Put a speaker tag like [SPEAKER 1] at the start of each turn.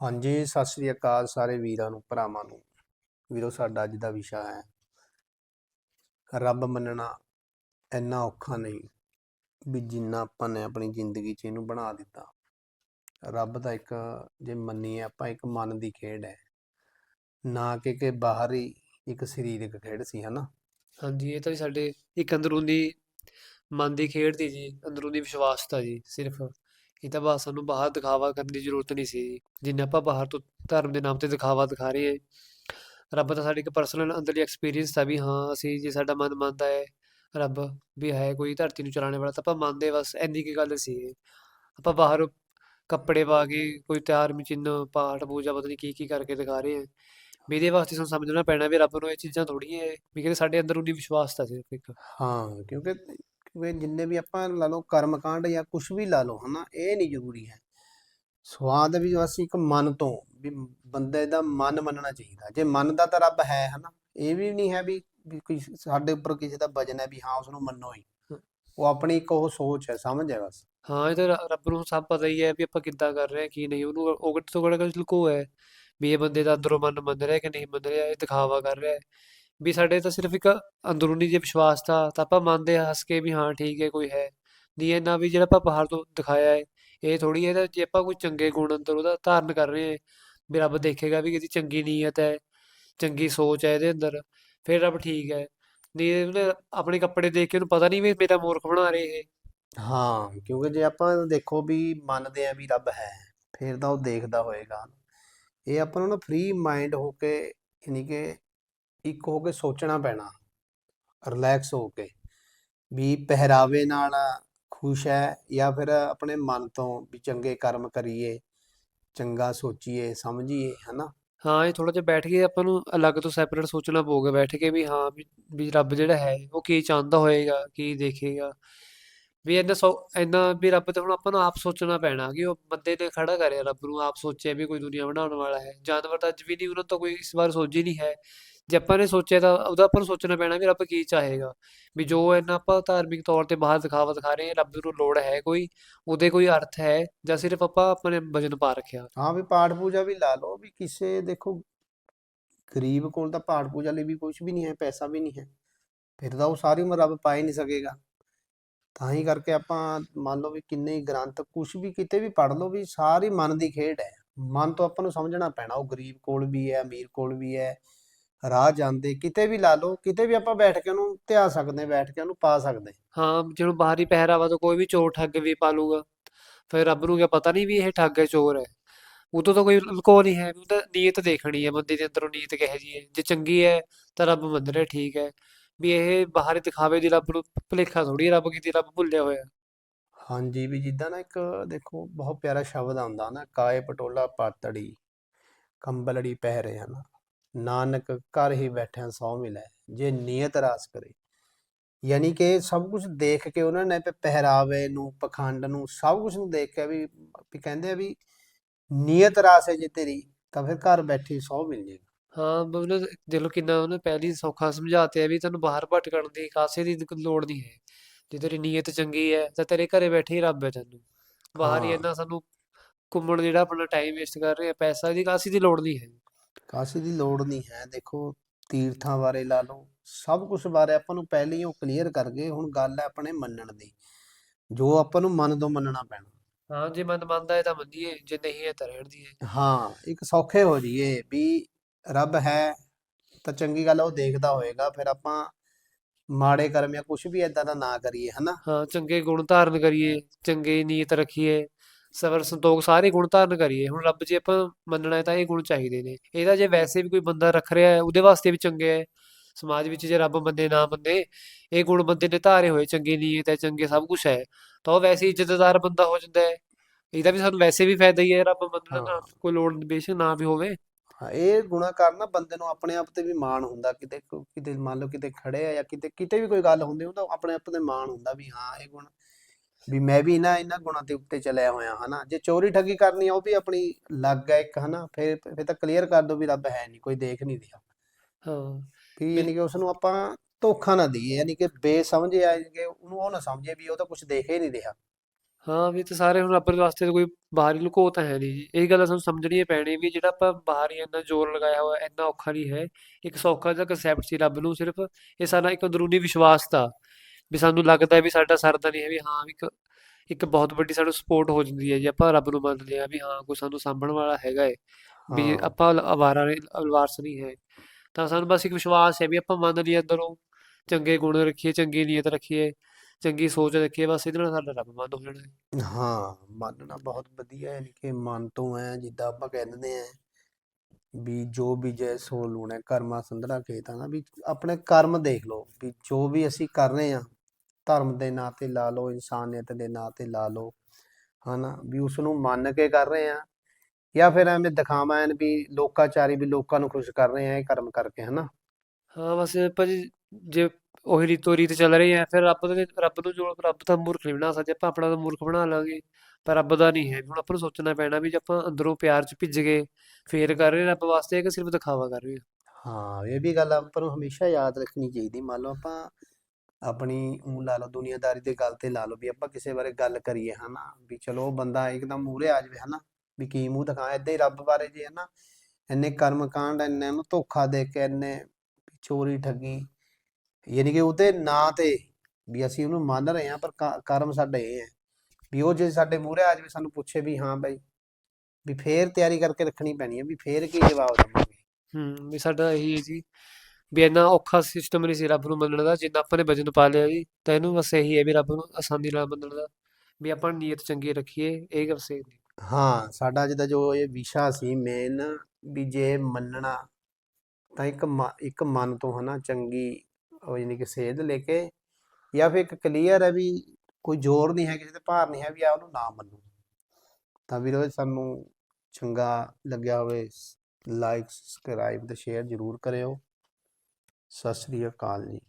[SPEAKER 1] ਹਾਂਜੀ, ਸਤਿ ਸ੍ਰੀ ਅਕਾਲ ਸਾਰੇ ਵੀਰਾਂ ਨੂੰ, ਭਰਾਵਾਂ ਨੂੰ। ਵੀਰੋ, ਸਾਡਾ ਅੱਜ ਦਾ ਵਿਸ਼ਾ ਹੈ, ਰੱਬ ਮੰਨਣਾ ਇੰਨਾ ਔਖਾ ਨਹੀਂ ਵੀ ਜਿੰਨਾ ਆਪਾਂ ਨੇ ਆਪਣੀ ਜ਼ਿੰਦਗੀ 'ਚ ਇਹਨੂੰ ਬਣਾ ਦਿੱਤਾ। ਰੱਬ ਦਾ ਇੱਕ ਜੇ ਮੰਨੀਏ, ਆਪਾਂ ਇੱਕ ਮਨ ਦੀ ਖੇਡ ਹੈ। ਨਾ ਕਿ ਕਿ ਬਾਹਰੀ ਇੱਕ ਸਰੀਰਕ ਖੇਡ ਸੀ, ਹਨਾ?
[SPEAKER 2] ਹਾਂਜੀ, ਇਹ ਤਾਂ ਜੀ ਸਾਡੇ ਇੱਕ ਅੰਦਰੂਨੀ ਮਨ ਦੀ ਖੇਡ ਸੀ ਜੀ, ਅੰਦਰੂਨੀ ਵਿਸ਼ਵਾਸ ਜੀ, ਸਿਰਫ। ਇਹ ਤਾਂ ਬਸ ਸਾਨੂੰ ਬਾਹਰ ਦਿਖਾਵਾ ਕਰਨ ਦੀ ਜ਼ਰੂਰਤ ਨਹੀਂ ਸੀ। ਜਿੰਨਾ ਆਪਾਂ ਬਾਹਰ ਤੋਂ ਧਰਮ ਦੇ ਨਾਮ ਤੇ ਦਿਖਾਵਾ ਦਿਖਾ ਰਹੇ ਹਾਂ, ਰੱਬ ਦਾ ਸਾਡੇ ਇੱਕ ਪਰਸਨਲ ਅੰਦਰਲੀ ਐਕਸਪੀਰੀਅੰਸ ਤਾਂ ਵੀ ਹਾਂ, ਅਸੀਂ ਜੇ ਸਾਡਾ ਮਨ ਮੰਨਦਾ ਹੈ, ਰੱਬ ਵੀ ਹੈ ਕੋਈ ਧਰਤੀ ਨੂੰ ਚਲਾਉਣ ਵਾਲਾ ਤਾਂ ਆਪਾਂ ਮੰਨਦੇ ਬਸ ਇੰਨੀ ਕੀ ਗੱਲ ਸੀ। ਆਪਾਂ ਬਾਹਰ ਕੱਪੜੇ ਪਾ ਕੇ ਕੋਈ ਧਾਰਮਿਕ ਮਚਿੰਨ, ਪਾਠ ਪੂਜਾ ਪਤਾ ਨਹੀਂ ਕੀ ਕੀ ਕਰਕੇ ਦਿਖਾ ਰਹੇ ਹਾਂ। ਵੀ ਇਹਦੇ ਵਾਸਤੇ ਸਾਨੂੰ ਸਮਝਣਾ ਪੈਣਾ ਵੀ ਰੱਬ ਨੂੰ ਇਹ ਚੀਜ਼ਾਂ ਥੋੜੀਆਂ ਹੈ, ਵੀ ਕਿਤੇ ਸਾਡੇ ਅੰਦਰ ਅੰਦਰੂਨੀ ਵਿਸ਼ਵਾਸ ਤਾਂ ਸਿਰਫ ਇੱਕ।
[SPEAKER 1] ਹਾਂ, ਕਿਉਂਕਿ ਕਿਉਂਕਿ ਜਿੰਨੇ ਵੀ ਆਪਾਂ ਲਾ ਲਓ ਕਰਮ ਕਾਂਡ ਜਾਂ ਕੁਝ ਵੀ ਲਾ ਲਓ ਹਨਾ ਇਹ ਨਹੀਂ ਜ਼ਰੂਰੀ ਹੈ। ਸਵਾਦ ਵੀ ਅਸੀਂ ਇੱਕ ਮਨ ਤੋਂ ਵੀ ਬੰਦੇ ਦਾ ਮਨ ਮੰਨਣਾ ਚਾਹੀਦਾ। ਜੇ ਮੰਨਦਾ ਤਾਂ ਰੱਬ ਹੈ ਹਨਾ ਇਹ ਵੀ ਨਹੀਂ ਹੈ ਵੀ ਕੋਈ ਸਾਡੇ ਉੱਪਰ ਕਿਸੇ ਦਾ ਵਜਨ ਹੈ ਵੀ ਹਾਂ ਉਸ ਨੂੰ ਮੰਨੋ ਹੀ। ਉਹ ਆਪਣੀ ਇੱਕ ਉਹ ਸੋਚ ਹੈ ਸਮਝ ਹੈ ਬਸ।
[SPEAKER 2] ਹਾਂ ਇਹ ਤਾਂ ਰੱਬ ਨੂੰ ਸਭ ਪਤਾ ਹੀ ਹੈ ਵੀ ਆਪਾਂ ਕਿੱਦਾਂ ਕਰ ਰਹੇ ਹਾਂ ਕੀ ਨਹੀਂ ਉਹਨੂੰ ਉਹ ਤੋਂ ਕਿਹੜਾ ਕੁਝ ਲੁਕੋ ਹੈ। ਵੀ ਇਹ ਬੰਦੇ ਦਾ ਅੰਦਰੋਂ ਮਨ ਮੰਨ ਰਿਹਾ ਕਿ ਨਹੀਂ ਮੰਨ ਰਿਹਾ ਇਹ ਦਿਖਾਵਾ ਕਰ ਰਿਹਾ ਹੈ। ਵੀ ਸਾਡੇ ਤਾਂ ਸਿਰਫ ਇੱਕ ਅੰਦਰੂਨੀ ਜੇ ਵਿਸ਼ਵਾਸ ਤਾਂ ਤਾਂ ਆਪਾਂ ਮੰਨਦੇ ਹਾਂ, ਹੱਸ ਕੇ ਵੀ ਹਾਂ, ਠੀਕ ਹੈ, ਕੋਈ ਹੈ ਨਹੀਂ ਇਹ ਵੀ ਜਿਹੜਾ ਆਪਾਂ ਬਾਹਰ ਤੋਂ ਦਿਖਾਇਆ ਹੈ, ਇਹ ਥੋੜੀ ਹੈ ਜੇ ਆਪਾਂ ਕੋਈ ਚੰਗੇ ਗੁਣ ਅੰਦਰ ਉਹਦਾ ਧਾਰਨ ਕਰ ਰਹੇ ਹਾਂ, ਵੀ ਰੱਬ ਦੇਖੇਗਾ ਵੀ ਕਿਹਦੀ ਚੰਗੀ ਨੀਅਤ ਹੈ, ਚੰਗੀ ਸੋਚ ਹੈ ਇਹਦੇ ਅੰਦਰ, ਫਿਰ ਰੱਬ ਠੀਕ ਹੈ, ਨਹੀਂ ਉਹਨੇ ਆਪਣੇ ਕੱਪੜੇ ਦੇਖ ਕੇ ਉਹਨੂੰ ਪਤਾ ਨਹੀਂ ਵੀ ਮੇਰਾ ਮੂਰਖ ਬਣਾ ਰਹੇ ਇਹ।
[SPEAKER 1] ਹਾਂ, ਕਿਉਂਕਿ ਜੇ ਆਪਾਂ ਦੇਖੋ ਵੀ ਮੰਨਦੇ ਆ ਵੀ ਰੱਬ ਹੈ, ਫਿਰ ਤਾਂ ਉਹ ਦੇਖਦਾ ਹੋਏਗਾ। ਇਹ ਆਪਾਂ ਨੂੰ ਨਾ ਫ੍ਰੀ ਮਾਈਂਡ ਹੋ ਕੇ, ਯਾਨੀ ਕਿ ਇੱਕ ਹੋ ਕੇ ਸੋਚਣਾ ਪੈਣਾ ਰਿਲੈਕਸ ਹੋ ਕੇ ਵੀ ਪਹਿਰਾਵੇ ਨਾਲ ਖੁਸ਼ ਹੈ ਜਾਂ ਫਿਰ ਆਪਣੇ ਮਨ ਤੋਂ ਵੀ ਚੰਗੇ ਕਰਮ ਕਰੀਏ ਚੰਗਾ ਸੋਚੀਏ ਸਮਝੀਏ ਹਨਾ?
[SPEAKER 2] ਹਾਂ ਇਹ ਥੋੜਾ ਜਿਹਾ ਬੈਠ ਕੇ ਆਪਾਂ ਨੂੰ ਅਲੱਗ ਤੋਂ ਸੈਪਰੇਟ ਸੋਚਣਾ ਪਊਗਾ ਬੈਠ ਕੇ ਵੀ ਹਾਂ ਵੀ, ਵੀ ਰੱਬ ਜਿਹੜਾ ਹੈ ਉਹ ਕੀ ਚਾਹੁੰਦਾ ਹੋਏਗਾ ਕੀ ਦੇਖੇਗਾ। ਵੀ ਇੰਨਾ ਸੋ ਇੰਨਾ ਵੀ ਰੱਬ ਤੇ ਹੁਣ ਆਪਾਂ ਨੂੰ ਆਪ ਸੋਚਣਾ ਪੈਣਾ ਕਿ ਉਹ ਬੰਦੇ ਨੇ ਖੜਾ ਕਰਿਆ ਰੱਬ ਨੂੰ ਆਪ ਸੋਚਿਆ ਵੀ ਕੋਈ ਦੁਨੀਆ ਬਣਾਉਣ ਵਾਲਾ ਹੈ। ਜਾਨਵਰ ਤਾਂ ਅੱਜ ਵੀ ਨਹੀਂ ਉਹਨਾਂ ਤੋਂ ਕੋਈ ਇਸ ਵਾਰ ਸੋਚੀ ਨਹੀਂ ਹੈ। ਜੇ ਆਪਾਂ ਨੇ ਸੋਚਿਆ ਤਾਂ ਉਹਦਾ ਆਪਾਂ ਨੂੰ ਸੋਚਣਾ ਪੈਣਾ ਵੀ ਰੱਬ ਕੀ ਚਾਹੇਗਾ। ਵੀ ਜੋ ਇਹਨਾਂ ਆਪਾਂ ਧਾਰਮਿਕ ਤੌਰ ਤੇ ਬਾਹਰ ਦਿਖਾਵਾ ਦਿਖਾ ਰਹੇ ਹਾਂ, ਰੱਬ ਨੂੰ ਲੋੜ ਹੈ ਕੋਈ, ਉਹਦੇ ਕੋਈ ਅਰਥ ਹੈ ਜਾਂ ਸਿਰਫ ਆਪਾਂ ਆਪਣੇ ਵਜਨ ਪਾ ਰੱਖਿਆ।
[SPEAKER 1] ਹਾਂ ਵੀ ਪਾਠ ਪੂਜਾ ਵੀ ਲਾ ਲਓ, ਵੀ ਕਿਸੇ ਦੇਖੋ, ਗਰੀਬ ਕੋਲ ਤਾਂ ਪਾਠ ਪੂਜਾ ਲਈ ਵੀ ਕੁਝ ਵੀ ਨਹੀਂ ਹੈ, ਪੈਸਾ ਵੀ ਨਹੀਂ ਹੈ, ਫਿਰ ਤਾਂ ਉਹ ਸਾਰੀ ਉਮਰ ਰੱਬ ਪਾ ਹੀ ਨਹੀਂ ਸਕੇਗਾ। ਤਾਂ ਹੀ ਕਰਕੇ ਆਪਾਂ ਮੰਨ ਲਓ ਵੀ ਕਿੰਨੇ ਹੀ ਗ੍ਰੰਥ ਕੁਝ ਵੀ ਕਿਤੇ ਵੀ ਪੜ੍ਹ ਲਓ ਵੀ ਸਾਰੀ ਮਨ ਦੀ ਖੇਡ ਹੈ। ਮਨ ਤੋਂ ਆਪਾਂ ਨੂੰ ਸਮਝਣਾ ਪੈਣਾ, ਉਹ ਗਰੀਬ ਕੋਲ ਵੀ ਹੈ, ਅਮੀਰ ਕੋਲ ਵੀ ਹੈ। ਰਾਹ ਜਾਂਦੇ ਕਿਤੇ ਵੀ ਲਾ ਲਓ ਕਿਤੇ ਵੀ ਆਪਾਂ ਬੈਠ ਕੇ ਉਹਨੂੰ ਧਿਆ ਸਕਦੇ ਬੈਠ ਕੇ ਉਹਨੂੰ ਪਾ ਸਕਦੇ ਹਾਂ।
[SPEAKER 2] ਜਿਹਨੂੰ ਬਾਹਰੀ ਪਹਿਰਾਵਾ ਤੋਂ ਕੋਈ ਵੀ ਚੋਰ ਠੱਗ ਵੀ ਪਾ ਲੂਗਾ ਫਿਰ ਰੱਬ ਨੂੰ ਕਿਆ ਪਤਾ ਨਹੀਂ ਵੀ ਇਹ ਠੱਗ ਹੈ ਚੋਰ ਹੈ। ਉਹ ਤੋਂ ਤਾਂ ਕੋਈ ਲੁਕੋ ਨਹੀਂ ਹੈ ਉਹ ਤਾਂ ਨੀਅਤ ਦੇਖਣੀ ਹੈ ਬੰਦੇ ਦੇ ਅੰਦਰੋਂ ਨੀਅਤ ਕਿਹੋ ਜੀ ਹੈ। ਜੇ ਚੰਗੀ ਹੈ ਤਾਂ ਰੱਬ ਮੰਨ ਰਿਹਾ ਠੀਕ ਹੈ ਵੀ ਇਹ ਬਾਹਰੀ ਦਿਖਾਵੇ ਦੀ ਰੱਬ ਨੂੰ ਭੁਲੇਖਾ ਥੋੜੀ ਰੱਬ ਕੀਤੀ ਰੱਬ ਭੁੱਲਿਆ ਹੋਇਆ।
[SPEAKER 1] ਹਾਂਜੀ ਵੀ ਜਿੱਦਾਂ ਨਾ ਇੱਕ ਦੇਖੋ ਬਹੁਤ ਪਿਆਰਾ ਸ਼ਬਦ ਆਉਂਦਾ ਨਾ ਕਾਏ ਪਟੋਲਾ ਪਾਤੜੀ ਕੰਬਲੜੀ ਪਹਿਰੇ ਹਨ। ਨਾਨਕ ਘਰ ਹੀ ਬੈਠਿਆਂ ਸੌ ਮਿਲੈ ਜੇ ਨੀਅਤ ਰਾਸ ਕਰੇ। ਯਾਨੀ ਕਿ ਸਭ ਕੁਝ ਦੇਖ ਕੇ ਉਹਨਾਂ ਨੇ ਪਹਿਰਾਵੇ ਨੂੰ ਪਖੰਡ ਨੂੰ ਸਭ ਕੁਝ ਨੂੰ ਦੇਖ ਕੇ ਵੀ ਵੀ ਕਹਿੰਦੇ ਆ ਵੀ ਨੀਅਤ ਰਾਸ ਹੈ ਜੇ ਤੇਰੀ ਤਾਂ ਫਿਰ ਘਰ ਬੈਠੀ ਸੌ ਮਿਲ ਜੇਗਾ।
[SPEAKER 2] ਹਾਂ ਬ- ਉਹਨੇ ਦੇਖ ਲਓ ਕਿੰਨਾ ਉਹਨੇ ਪਹਿਲੀ ਸੌਖਾ ਸਮਝਾਤੇ ਆ ਵੀ ਤੈਨੂੰ ਬਾਹਰ ਭਟਕਣ ਦੀ ਕਾਸੇ ਦੀ ਲੋੜ ਨਹੀਂ ਹੈ। ਜੇ ਤੇਰੀ ਨੀਅਤ ਚੰਗੀ ਹੈ ਤਾਂ ਤੇਰੇ ਘਰੇ ਬੈਠੇ ਹੀ ਰੱਬ ਹੈ ਤੈਨੂੰ। ਬਾਹਰ ਹੀ
[SPEAKER 1] ਹਾਂ।
[SPEAKER 2] ਇੰਨਾ ਸਾਨੂੰ ਘੁੰਮਣ ਜਿਹੜਾ ਆਪਣਾ ਟਾਈਮ ਵੇਸਟ ਕਰ ਰਹੇ ਆ ਪੈਸਾ ਦੀ ਕਾਸੀ ਦੀ ਲੋੜ ਨਹੀਂ ਹੈ।
[SPEAKER 1] ਕਾਸੀ ਦੀ ਲੋੜ ਨਹੀਂ ਹੈ। ਦੇਖੋ ਤੀਰਥਾਂ ਬਾਰੇ ਲਾ ਲਓ ਸਭ ਕੁਝ ਬਾਰੇ ਆਪਾਂ ਨੂੰ ਪਹਿਲੇ ਹੀ ਉਹ ਕਲੀਅਰ ਕਰ ਗਏ। ਹੁਣ ਗੱਲ ਹੈ ਆਪਣੇ ਮੰਨਣ ਦੀ। ਜੋ ਆਪਾਂ ਨੂੰ ਮਨ ਤੋਂ ਮੰਨਣਾ ਪੈਣਾ।
[SPEAKER 2] ਹਾਂ ਜੇ ਮਨ ਮੰਨਦਾ ਹੈ ਤਾਂ ਮੰਨੀਏ ਜੇ ਨਹੀਂ ਹੈ ਤਾਂ ਰਹਿਣ ਦੀਏ।
[SPEAKER 1] ਹਾਂ ਇੱਕ ਸੌਖੇ ਹੋ ਜਾਈਏ ਵੀ ਰੱਬ ਹੈ ਤਾਂ ਚੰਗੀ ਗੱਲ ਉਹ ਦੇਖਦਾ ਹੋਏਗਾ। ਫਿਰ ਆਪਾਂ ਮਾੜੇ ਕਰਮ ਜਾਂ ਕੁਝ ਵੀ ਏਦਾਂ ਦਾ ਨਾ ਕਰੀਏ ਹਨਾ?
[SPEAKER 2] ਹਾਂ ਚੰਗੇ ਗੁਣ ਧਾਰਨ ਕਰੀਏ ਚੰਗੇ ਨੀਅਤ ਰੱਖੀਏ। ਸਬਰ ਸੰਤੋਖ ਸਾਰੇ ਗੁਣ ਧਾਰਨ ਕਰੀਏ ਹੁਣ ਰੱਬ ਜੇ ਆਪਾਂ ਮੰਨਣਾ ਹੈ ਤਾਂ ਇਹ ਗੁਣ ਚਾਹੀਦੇ ਨੇ। ਇਹਦਾ ਜੇ ਵੈਸੇ ਵੀ ਕੋਈ ਬੰਦਾ ਰੱਖ ਰਿਹਾ ਹੈ ਉਹਦੇ ਵਾਸਤੇ ਵੀ ਚੰਗੇ ਹੈ। ਸਮਾਜ ਵਿੱਚ ਜੇ ਰੱਬ ਮੰਨੇ ਨਾ ਮੰਨੇ ਇਹ ਗੁਣ ਬੰਦੇ ਨੇ ਧਾਰੇ ਹੋਏ ਚੰਗੀ ਨੀਅਤ ਹੈ ਚੰਗੇ ਸਭ ਕੁਝ ਹੈ। ਤਾਂ ਉਹ ਵੈਸੇ ਹੀ ਇੱਜ਼ਤਦਾਰ ਬੰਦਾ ਹੋ ਜਾਂਦਾ ਹੈ। ਇਹਦਾ ਵੀ ਸਾਨੂੰ ਵੈਸੇ ਵੀ ਫਾਇਦਾ ਹੀ ਹੈ ਰੱਬ ਮੰਨਣਾ ਨਾ ਕੋਈ ਲੋੜ ਬੇਸ਼ੱਕ ਨਾ ਵੀ ਹੋਵੇ।
[SPEAKER 1] ਹਾਂ ਇਹ ਗੁਣਾ ਕਰਨਾ ਬੰਦੇ ਨੂੰ ਆਪਣੇ ਆਪ ਤੇ ਵੀ ਮਾਣ ਹੁੰਦਾ ਕਿਤੇ ਕਿਤੇ ਮੰਨ ਲਓ ਕਿਤੇ ਖੜੇ ਆ ਜਾਂ ਕਿਤੇ ਕਿਤੇ ਵੀ ਕੋਈ ਗੱਲ ਹੁੰਦੀ ਉਹਦਾ ਆਪਣੇ ਆਪ ਤੇ ਮਾਣ ਹੁੰਦਾ ਵੀ ਹਾਂ ਇਹ ਗੁਣ ਵੀ ਮੈਂ ਵੀ ਇਹਨਾਂ ਇਹਨਾਂ ਗੁਣਾਂ ਦੇ ਉੱਤੇ ਚੱਲਿਆ ਹੋਇਆ ਹਨਾ। ਜੇ ਚੋਰੀ ਠੱਗੀ ਕਰਨੀ ਆ ਉਹ ਵੀ ਆਪਣੀ ਲੱਗ ਹੈ ਇੱਕ ਹਨਾ। ਫਿਰ ਫਿਰ ਤਾਂ ਕਲੀਅਰ ਕਰ ਦੋ ਵੀ ਰੱਬ ਹੈ ਨਹੀਂ ਕੋਈ ਦੇਖ ਨਹੀਂ ਰਿਹਾ।
[SPEAKER 2] ਹਾਂ।
[SPEAKER 1] ਵੀ ਯਾਨੀ ਕਿ ਉਸ ਨੂੰ ਆਪਾਂ ਧੋਖਾ ਨਾ ਦਈਏ ਯਾਨੀ ਕਿ ਬੇਸਮਝੇ ਆ ਕਿ ਉਹਨੂੰ ਉਹ ਨਾ ਸਮਝੇ ਵੀ ਉਹ ਤਾਂ ਕੁਝ ਦੇਖ ਹੀ ਨਹੀਂ ਰਿਹਾ।
[SPEAKER 2] ਹਾਂ ਵੀ ਤੇ ਸਾਰੇ ਹੁਣ ਰੱਬ ਦੇ ਵਾਸਤੇ ਕੋਈ ਬਾਹਰੀ ਲੁਕੋ ਤਾਂ ਹੈ ਨਹੀਂ ਜੀ। ਇਹ ਗੱਲ ਸਾਨੂੰ ਸਮਝਣੀ ਪੈਣੀ ਵੀ ਜਿਹੜਾ ਆਪਾਂ ਬਾਹਰ ਇੰਨਾ ਜ਼ੋਰ ਲਗਾਇਆ ਹੋਇਆ ਇੰਨਾ ਔਖਾ ਨਹੀਂ ਹੈ। ਇੱਕ ਸੌਖਾ ਜਿਹਾ ਕਨਸੈਪਟ ਸੀ ਰੱਬ ਨੂੰ ਸਿਰਫ। ਇਹ ਸਾਡਾ ਇੱਕ ਅੰਦਰੂਨੀ ਵਿਸ਼ਵਾਸ ਤਾ। ਵੀ ਸਾਨੂੰ ਲੱਗਦਾ ਵੀ ਸਾਡਾ ਸਰਦਾ ਨਹੀਂ ਹੈ ਵੀ ਹਾਂ ਵੀ ਇੱਕ ਇੱਕ ਬਹੁਤ ਵੱਡੀ ਸਾਨੂੰ ਸਪੋਰਟ ਹੋ ਜਾਂਦੀ ਹੈ ਜੇ ਆਪਾਂ ਰੱਬ ਨੂੰ ਮੰਨਦੇ ਆ ਵੀ ਹਾਂ ਕੋਈ ਸਾਨੂੰ ਸਾਂਭਣ ਵਾਲਾ ਹੈਗਾ ਏ ਵੀ ਆਪਾਂ ਅਵਾਰਾ ਅਲਵਾਰਸ ਨਹੀਂ ਹੈ। ਤਾਂ ਸਾਨੂੰ ਬਸ ਇੱਕ ਵਿਸ਼ਵਾਸ ਹੈ ਵੀ ਆਪਾਂ ਮੰਨ ਲਈਏ ਅੰਦਰੋਂ ਚੰਗੇ ਗੁਣ ਰੱਖੀਏ ਚੰਗੀ ਨੀਅਤ ਰੱਖੀਏ ਚੰਗੀ ਸੋਚ ਰੱਖੀਏ ਬਸ ਇਹਦੇ ਨਾਲ ਸਾਡਾ ਰੱਬ ਮੰਨ ਹੋ ਜਾਣਾ ਹੈ
[SPEAKER 1] ਮੰਨਣਾ ਬਹੁਤ ਵਧੀਆ ਹੈ ਕਿ ਮਨ ਤੋਂ ਹੈ ਜਿੱਦਾਂ ਆਪਾਂ ਕਹਿੰਦੇ ਆ ਵੀ ਜੋ ਬੀਜੈ ਸੋ ਲੂਣਾ ਕਰਮਾ ਸੰਧੜਾ ਖੇਤ ਆ ਨਾ ਵੀ ਆਪਣੇ ਕਰਮ ਦੇਖ ਲਓ ਵੀ ਜੋ ਵੀ ਅਸੀਂ ਕਰ ਰਹੇ ਆ ਧਰਮ ਦੇ ਨਾਂ ਤੇ ਲਾ ਲਓ ਇਨਸਾਨੀਅਤ ਦੇ ਨਾਂ ਤੇ ਲਾ ਲਓ ਹਨਾ ਵੀ ਉਸ ਨੂੰ ਮੰਨ ਕੇ ਕਰ ਰਹੇ ਆ ਜਾਂ ਫਿਰ ਐਵੇਂ ਦਿਖਾਵਾਂ ਐਨ ਵੀ ਲੋਕਾਚਾਰੀ ਵੀ ਲੋਕਾਂ ਨੂੰ ਖੁਸ਼ ਕਰ ਰਹੇ ਆ ਇਹ ਕਰਮ ਕਰਕੇ ਹਨਾ।
[SPEAKER 2] ਹਾਂ ਬਸ ਭਾਜੀ ਜੇ ਉਹੀ ਰੀਤੋ ਰੀਤ ਚੱਲ ਰਹੀ ਹੈ ਫਿਰ ਰੱਬ ਦੇ ਰੱਬ ਨੂੰ ਜੋ ਰੱਬ ਤਾਂ ਮੂਰਖ ਨਹੀਂ ਬਣਾ ਸਕਦੇ ਆਪਾਂ ਆਪਣਾ ਤਾਂ ਮੂਰਖ ਬਣਾ ਲਾਂਗੇ ਪਰ ਰੱਬ ਦਾ ਨਹੀਂ ਹੈ ਹੁਣ ਆਪਾਂ ਨੂੰ ਸੋਚਣਾ ਪੈਣਾ ਵੀ ਜੇ ਆਪਾਂ ਅੰਦਰੋਂ ਪਿਆਰ ਚ ਭਿੱਜ ਗਏ ਫੇਰ ਕਰ ਰਹੇ ਰੱਬ ਵਾਸਤੇ ਕਿ ਸਿਰਫ ਦਿਖਾਵਾ ਕਰ ਰਹੇ ਹਾਂ
[SPEAKER 1] ਇਹ ਵੀ ਗੱਲ ਆਪਾਂ ਨੂੰ ਹਮੇਸ਼ਾ ਯਾਦ ਰੱਖਣੀ ਚਾਹੀਦੀ ਮੰਨ ਲਓ ਆਪਾਂ ਆਪਣੀ ਊਂ ਲਾ ਲਓ ਦੁਨੀਆਦਾਰੀ ਦੇ ਗੱਲ ਤੇ ਲਾ ਲਓ ਵੀ ਆਪਾਂ ਕਿਸੇ ਬਾਰੇ ਗੱਲ ਕਰੀਏ ਹਨਾ, ਵੀ ਚਲੋ ਉਹ ਬੰਦਾ ਇੱਕਦਮ ਮੂਹਰੇ ਆ ਜਾਵੇ ਹਨਾ, ਵੀ ਕੀ ਮੂੰਹ ਦਿਖਾ ਏਦਾਂ ਹੀ ਰੱਬ ਬਾਰੇ ਜੇ ਹਨਾ, ਇੰਨੇ ਕਰਮ ਕਾਂਡ, ਇੰਨੇ ਨੂੰ ਧੋਖਾ ਦੇ ਕੇ ਇੰਨੇ ਚੋਰੀ ਠੱਗੀ, ਯਾਨੀ ਕਿ ਉਹਦੇ ਨਾਂ ਤੇ ਵੀ ਅਸੀਂ ਉਹਨੂੰ ਮੰਨ ਰਹੇ ਹਾਂ, ਪਰ ਕਰਮ ਸਾਡੇ ਇਹ ਹੈ, ਵੀ ਉਹ ਜੇ ਸਾਡੇ ਮੂਹਰੇ ਆ ਜਾਵੇ ਸਾਨੂੰ ਪੁੱਛੇ ਵੀ ਹਾਂ ਬਾਈ, ਵੀ ਫੇਰ ਤਿਆਰੀ ਕਰਕੇ ਰੱਖਣੀ ਪੈਣੀ ਹੈ, ਵੀ ਫੇਰ ਕੀ ਜਵਾਬ ਦੇਵਾਂਗੇ।
[SPEAKER 2] ਹੂੰ, ਵੀ ਸਾਡਾ ਇਹੀ ਹੈ ਜੀ ਵੀ ਇੰਨਾ ਔਖਾ ਸਿਸਟਮ ਨਹੀਂ ਸੀ ਰੱਬ ਨੂੰ ਮੰਨਣ ਦਾ, ਜਿੰਨਾ ਆਪਾਂ ਨੇ ਵਜਨ ਪਾ ਲਿਆ ਜੀ, ਤਾਂ ਇਹਨੂੰ ਬਸ ਇਹੀ ਹੈ ਵੀ ਰੱਬ ਨੂੰ ਆਸਾਨੀ ਨਾਲ ਮੰਨਣ ਦਾ, ਵੀ ਆਪਾਂ ਨੀਅਤ ਚੰਗੀ ਰੱਖੀਏ, ਇਹ ਗੱਲ ਸਹੀ
[SPEAKER 1] ਹਾਂ, ਸਾਡਾ ਅੱਜ ਜੋ ਇਹ ਵਿਸ਼ਾ ਸੀ ਮੇਨ ਵੀ ਜੇ ਮੰਨਣਾ, ਤਾਂ ਇੱਕ ਇੱਕ ਮਨ ਤੋਂ ਹਨਾ ਚੰਗੀ ਯਾਨੀ ਕਿ ਸੇਧ ਲੈ ਕੇ, ਜਾਂ ਫਿਰ ਇੱਕ ਕਲੀਅਰ ਹੈ ਵੀ ਕੋਈ ਜ਼ੋਰ ਨਹੀਂ ਹੈ ਕਿਸੇ ਤੇ, ਭਾਰ ਨਹੀਂ ਹੈ ਵੀ ਆ ਉਹਨੂੰ ਨਾ ਮੰਨੋ। ਤਾਂ ਵੀਰੋ ਸਾਨੂੰ ਚੰਗਾ ਲੱਗਿਆ ਹੋਵੇ ਲਾਈਕ ਸਬਸਕ੍ਰਾਈਬ ਤੇ ਸ਼ੇਅਰ ਜ਼ਰੂਰ ਕਰਿਓ। ਸਤਿ ਸ੍ਰੀ ਅਕਾਲ ਜੀ।